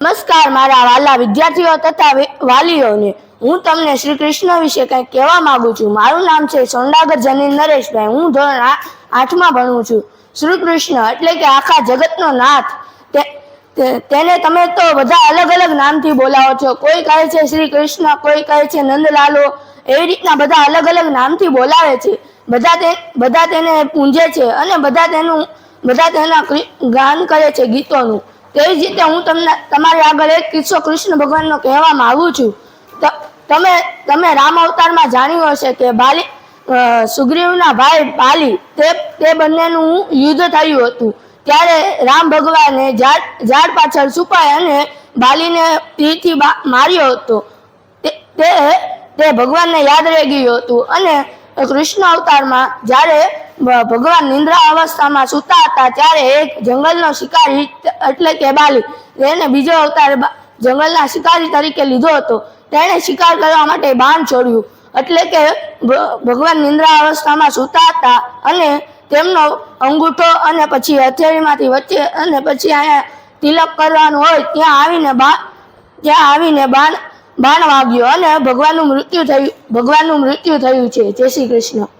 નમસ્કાર, મારા વાલા વિદ્યાર્થીઓ તથા વાલીઓને. હું તમને શ્રી કૃષ્ણ વિશે કંઈક કહેવા માંગુ છું. મારું નામ છે સોંડાગર જનીન નરેશભાઈ. હું ધોરણ આઠમાં ભણું છું. શ્રી કૃષ્ણ, એટલે કે આખા જગતનો નાથ. તેને તમે તો બધા અલગ અલગ નામથી બોલાવો છો. કોઈ કહે છે શ્રી કૃષ્ણ, કોઈ કહે છે નંદલાલો. એવી રીતના બધા અલગ અલગ નામથી બોલાવે છે. બધા તે બધા તેને પૂંજે છે અને બધા તેનું બધા તેના ગાન કરે છે ગીતોનું. તેવી જ રીતે હું તમને, તમારી આગળ એક કિસ્સો કૃષ્ણ ભગવાનનો કહેવા માગું છું. તમે તમે રામ અવતારમાં જાણ્યું હશે કે બાલી સુગ્રીવના ભાઈ બાલી, તે તે બંનેનું યુદ્ધ થયું હતું. ત્યારે રામ ભગવાને ઝાડ ઝાડ પાછળ છુપાય અને બાલીને તીરથી માર્યો હતો. તે તે ભગવાનને યાદ રહી ગયું હતું. અને કૃષ્ણ અવતારમાં જ્યારે ભગવાન નિંદ્રા અવસ્થામાં સૂતા હતા ત્યારે એક જંગલનો શિકારી એટલે કે બાલી, એને બીજો અવતાર જંગલના શિકારી તરીકે લીધો હતો. તેણે શિકાર કરવા માટે બાણ છોડ્યું. એટલે કે ભગવાન નિંદ્રા અવસ્થામાં સૂતા હતા અને તેમનો અંગૂઠો અને પછી હથેળીમાંથી વચ્ચે અને પછી અહીંયા તિલક કરવાનું હોય ત્યાં આવીને બા ત્યાં આવીને બાણ બાણ વાગ્યો અને ભગવાનનું મૃત્યુ થયું ભગવાનનું મૃત્યુ થયું છે. જય શ્રી કૃષ્ણ.